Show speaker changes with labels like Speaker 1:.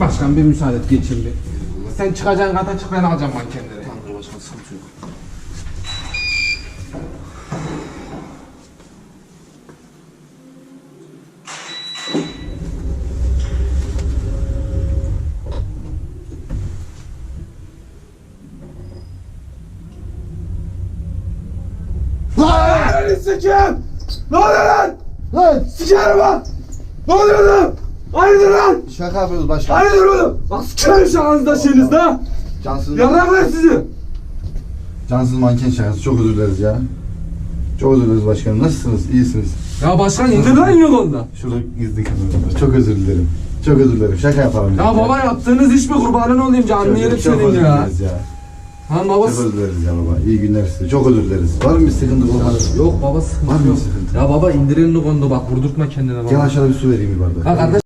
Speaker 1: Başkan bir müsaade et geçin bir. Sen çıkacaksın kata çık ben alacağım mankenleri.
Speaker 2: Tamamdır başkan sıkıntı yok.
Speaker 3: Lan sikeyim! Ne oluyor lan?
Speaker 4: Lan
Speaker 3: Sikerim lan! Ne oluyor lan? Hayırdır lan?
Speaker 4: şaka yapıyoruz başkan.
Speaker 3: Hayırdır oğlum? Bak sikerim şakanızda şeyinizde ha!
Speaker 4: Cansız,
Speaker 3: Yarraklar sizi!
Speaker 4: cansız manken şakası çok özür dileriz ya. Çok özür dileriz başkanım. Nasılsınız? İyisiniz.
Speaker 1: Ya başkan indir lan yok onda.
Speaker 4: Şurada gizli kamera var. Çok özür dilerim. Çok özür dilerim. Şaka yapalım. dedik
Speaker 1: Ya baba yaptığınız iş mi kurbanın olayım canını yerim
Speaker 4: çok
Speaker 1: senin
Speaker 4: özür
Speaker 1: ya.
Speaker 4: dileriz ya.
Speaker 1: Ha baba
Speaker 4: Çok özür dileriz ya baba. İyi günler size. Çok özür dileriz. Var mı bir sıkıntı olmadı?
Speaker 1: Yok baba sıkıntı
Speaker 4: Var mı
Speaker 1: yok.
Speaker 4: sıkıntı?
Speaker 1: Ya baba indirin konuda bak vurdurtma kendine baba.
Speaker 4: Gel aşağıda bir su vereyim bir bardak.
Speaker 1: Ha kardeş